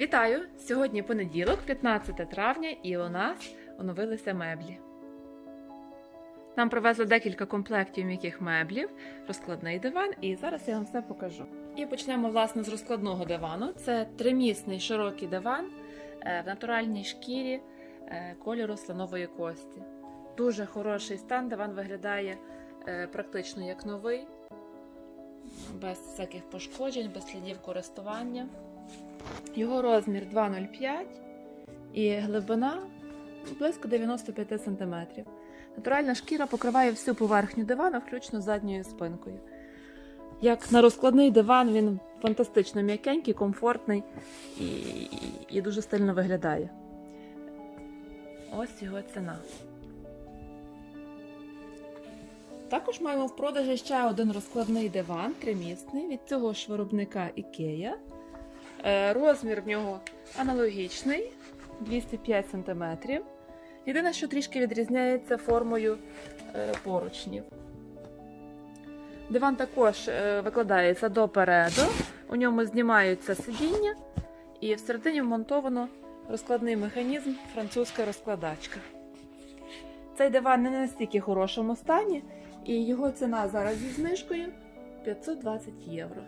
Вітаю! Сьогодні понеділок, 15 травня, і у нас оновилися меблі. Нам привезли декілька комплектів м'яких меблів, розкладний диван, і зараз я вам все покажу. І почнемо власне з розкладного дивану. Це тримісний широкий диван е, в натуральній шкірі е, кольору слонової кості. Дуже хороший стан. Диван виглядає е, практично як новий, без всяких пошкоджень, без слідів користування. Його розмір 2,05 і глибина близько 95 см. Натуральна шкіра покриває всю поверхню дивана, включно задньою спинкою. Як на розкладний диван, він фантастично м'якенький, комфортний і, і, і дуже стильно виглядає. Ось його ціна. Також маємо в продажі ще один розкладний диван, тримісний від цього ж виробника IKEA. Е, Розмір в нього аналогічний 205 см. Єдине, що трішки відрізняється формою е, поручнів. Диван також е, викладається допереду, у ньому знімаються сидіння, і всередині вмонтовано розкладний механізм французька розкладачка. Цей диван не на настільки хорошому стані, і його ціна зараз зі знижкою 520 євро.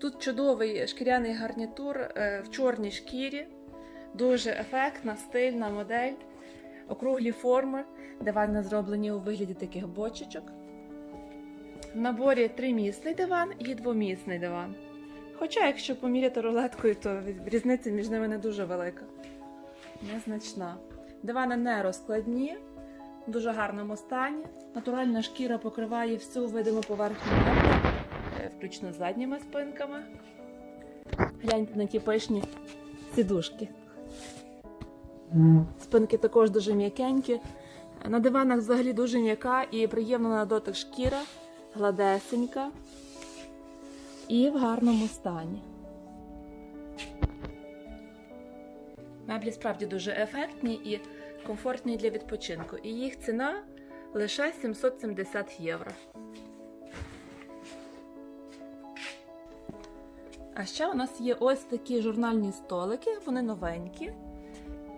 Тут чудовий шкіряний гарнітур е, в чорній шкірі, дуже ефектна, стильна модель, округлі форми, дивани зроблені у вигляді таких бочечок. В наборі тримісний диван і двомісний диван. Хоча, якщо поміряти рулеткою, то різниця між ними не дуже велика, незначна. Дивани не розкладні, в дуже гарному стані. Натуральна шкіра покриває всю видиму поверхню включно з задніми спинками. Гляньте на ті пишні сідушки. Спинки також дуже м'якенькі. На диванах взагалі дуже м'яка і приємна на дотик шкіра, гладесенька і в гарному стані. Меблі справді дуже ефектні і комфортні для відпочинку. І їх ціна лише 770 євро. А ще у нас є ось такі журнальні столики, вони новенькі.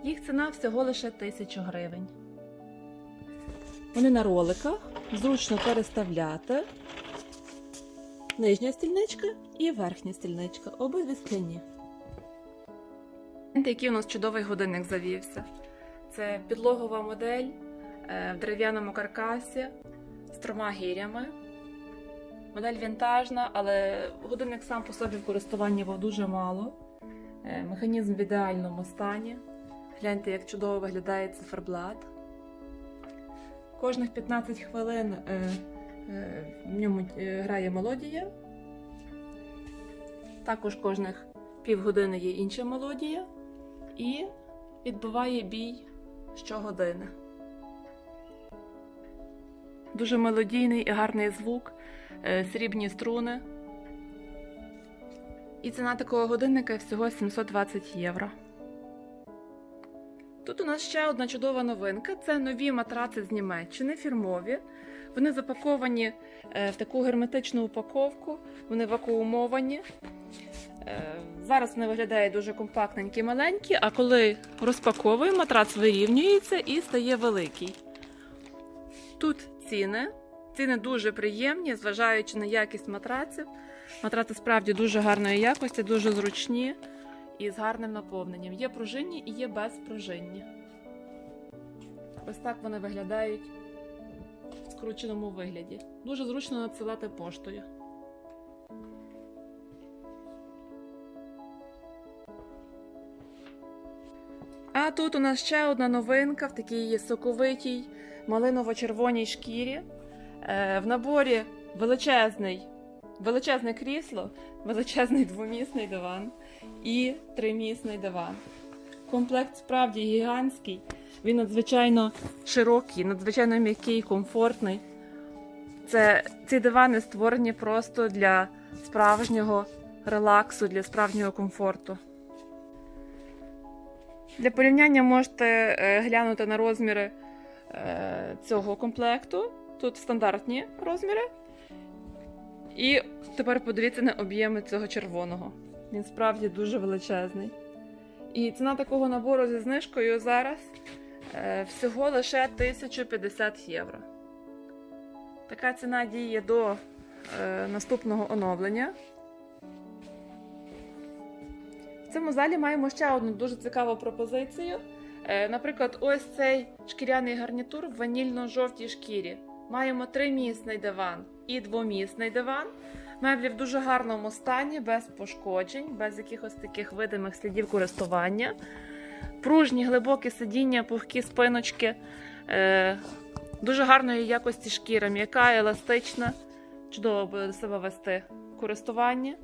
Їх ціна всього лише 1000 гривень. Вони на роликах, зручно переставляти. Нижня стільничка і верхня стільничка, обидві скляні. Який у нас чудовий годинник завівся. Це підлогова модель е, в дерев'яному каркасі з трьома гірями. Модель вінтажна, але годинник сам по собі в користуванні був дуже мало. Е, Механізм в ідеальному стані. Гляньте, як чудово виглядає циферблат. Кожних 15 хвилин е, е, в ньому грає мелодія. Також кожних півгодини є інша мелодія. І відбиває бій щогодини. Дуже мелодійний і гарний звук, е, срібні струни. І ціна такого годинника всього 720 євро. Тут у нас ще одна чудова новинка: це нові матраци з Німеччини, фірмові. Вони запаковані е, в таку герметичну упаковку, вони вакуумовані. Е, Зараз вони виглядають дуже компактненькі, маленькі, а коли розпаковуємо, матрац вирівнюється і стає великий. Тут ціни. Ціни дуже приємні, зважаючи на якість матраців. Матраци справді дуже гарної якості, дуже зручні і з гарним наповненням. Є пружинні і є безпружинні. Ось так вони виглядають в скрученому вигляді. Дуже зручно надсилати поштою. А тут у нас ще одна новинка в такій соковитій малиново-червоній шкірі. Е, в наборі величезний, величезне крісло, величезний двомісний диван і тримісний диван. Комплект справді гігантський. Він надзвичайно широкий, надзвичайно м'який, комфортний. Це, ці дивани створені просто для справжнього релаксу, для справжнього комфорту. Для порівняння можете е, глянути на розміри цього комплекту. Тут стандартні розміри. І тепер подивіться на об'єми цього червоного. Він справді дуже величезний. І ціна такого набору зі знижкою зараз е, всього лише 1050 євро. Така ціна діє до е, наступного оновлення. В цьому залі маємо ще одну дуже цікаву пропозицію. Е, Наприклад, ось цей шкіряний гарнітур в ванільно-жовтій шкірі. Маємо тримісний диван і двомісний диван. Меблі в дуже гарному стані, без пошкоджень, без якихось таких видимих слідів користування. Пружні, глибокі сидіння, пухкі спиночки, е, дуже гарної якості шкіра, м'яка, еластична. Чудово буде себе вести користування.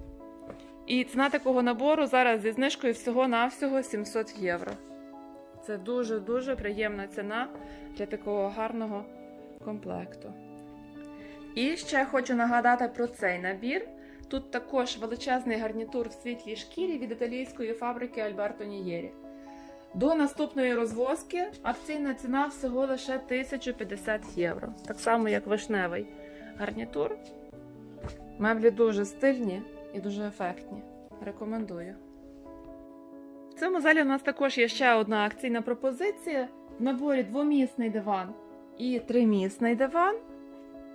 І ціна такого набору зараз зі знижкою всього-навсього 700 євро. Це дуже-дуже приємна ціна для такого гарного комплекту. І ще хочу нагадати про цей набір. Тут також величезний гарнітур в світлій шкірі від італійської фабрики Альберто Нієрі. До наступної розвозки акційна ціна всього лише 1050 євро. Так само, як вишневий гарнітур. Меблі дуже стильні і дуже ефектні. Рекомендую. В цьому залі у нас також є ще одна акційна пропозиція. В наборі двомісний диван і тримісний диван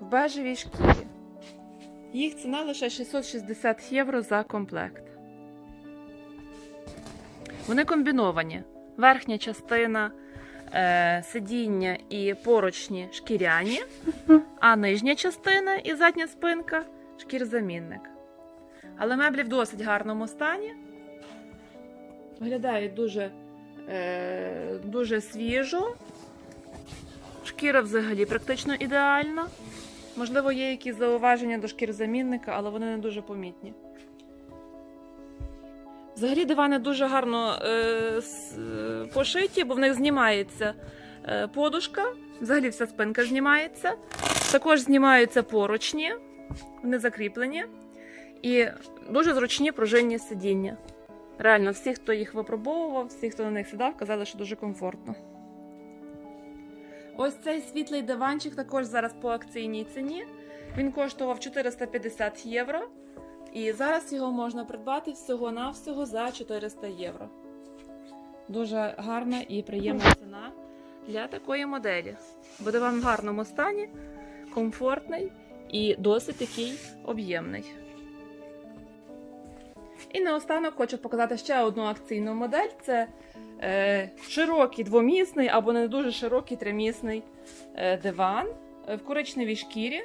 в бежевій шкірі. Їх ціна лише 660 євро за комплект. Вони комбіновані. Верхня частина е, сидіння і поручні шкіряні, а нижня частина і задня спинка шкірзамінник. Але меблі в досить гарному стані. Виглядають дуже, е, дуже свіжо. Шкіра взагалі практично ідеальна. Можливо, є якісь зауваження до шкірзамінника, але вони не дуже помітні. Взагалі дивани дуже гарно е, е, пошиті, бо в них знімається е, подушка, взагалі вся спинка знімається. Також знімаються поручні, вони закріплені. І дуже зручні пружинні сидіння. Реально, всі, хто їх випробовував, всі, хто на них сідав, казали, що дуже комфортно. Ось цей світлий диванчик також зараз по акційній ціні. Він коштував 450 євро. І зараз його можна придбати всього-навсього за 400 євро. Дуже гарна і приємна ціна для такої моделі. Буде вам в гарному стані, комфортний і досить такий об'ємний. І наостанок хочу показати ще одну акційну модель. Це е, широкий двомісний або не дуже широкий тримісний е, диван е, в коричневій шкірі.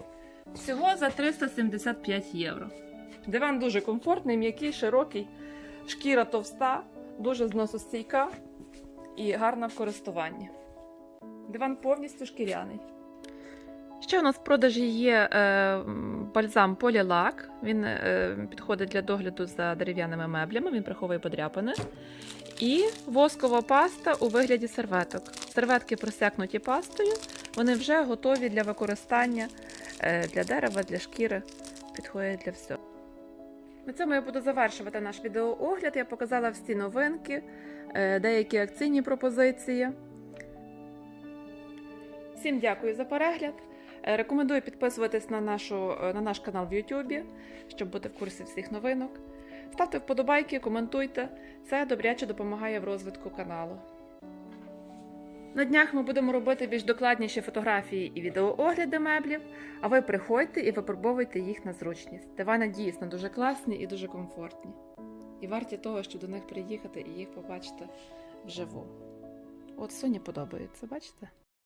Всього за 375 євро. Диван дуже комфортний, м'який, широкий, шкіра товста, дуже зносостійка і гарна в користуванні. Диван повністю шкіряний. Ще у нас в продажі є е, бальзам Полілак. Він е, підходить для догляду за дерев'яними меблями, він приховує подряпини. І воскова паста у вигляді серветок. Серветки просякнуті пастою, вони вже готові для використання е, для дерева, для шкіри, підходять для всього. На цьому я буду завершувати наш відеоогляд. Я показала всі новинки, деякі акційні пропозиції. Всім дякую за перегляд. Е, Рекомендую підписуватись на, нашу, е, на наш канал в YouTube, щоб бути в курсі всіх новинок. Ставте вподобайки, коментуйте. Це добряче допомагає в розвитку каналу. На днях ми будемо робити більш докладніші фотографії і відеоогляди меблів, а ви приходьте і випробовуйте їх на зручність. Дивани дійсно дуже класні і дуже комфортні. І варті того, щоб до них приїхати і їх побачити вживу. От Соні подобається, бачите?